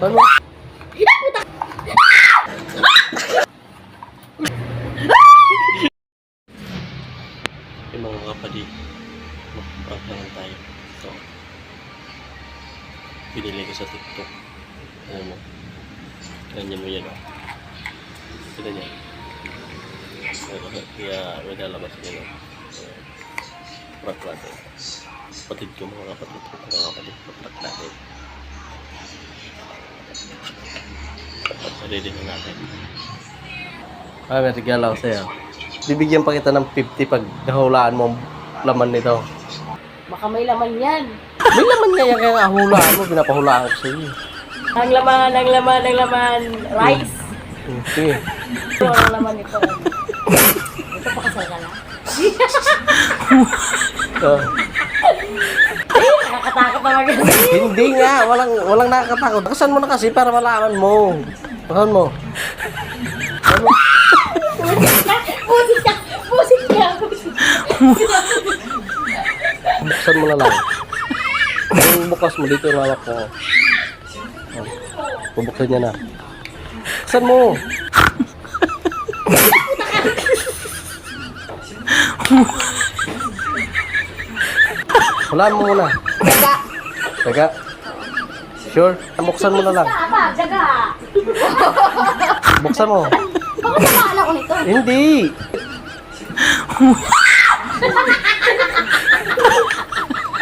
Ano? Pinili ko sa TikTok. Ayan mo. Ganyan mo yan. Kita niya. Kaya may lalabas nila. Prank natin. Ko mga kapatid. Mga kapatid. Ready na natin. Ah, may regalo ako sa'yo. Bibigyan pa kita ng 50 pag nahulaan mo ang laman nito. Baka may laman yan. May laman nga yan kaya nahulaan mo. Pinapahulaan ko sa'yo. Ang laman, ang laman, ang laman. Rice. Sige. Ito ang laman nito. Ito pa kasal ka na. Ah. Nakakatakot talaga. Hindi nga, walang walang nakakatakot. Bakasan mo na kasi para malaman mo. Bakasan mo. Pusit ka! Pusit ka! Pusit Buksan mo na lang. Yung bukas mo dito yung hawak ko. Oh. Bubuksan niya na. Buksan mo. Hulaan mo muna. Daga! Teka. Sure? Buksan mo na lang. Daga! Buksan mo. Bakit ko nito? Hindi.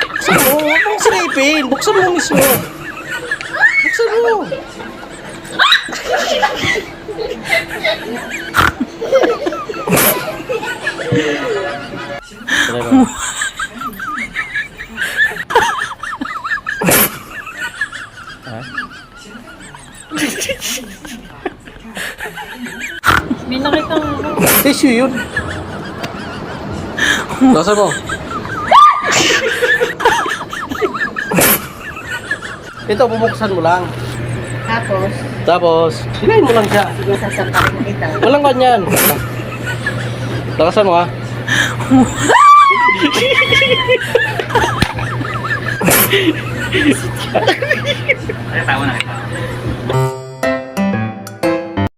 Buksan mo. Huwag mong silipin. Buksan mo mismo. Buksan mo. May nakitang... Tissue yun. Buksan mo. Ito, bubuksan mo lang. Tapos, Tapos, hilahin mo lang siya. sige sasampakin mo kita. Walang ganyan. Lakasan mo ha. 在打问了。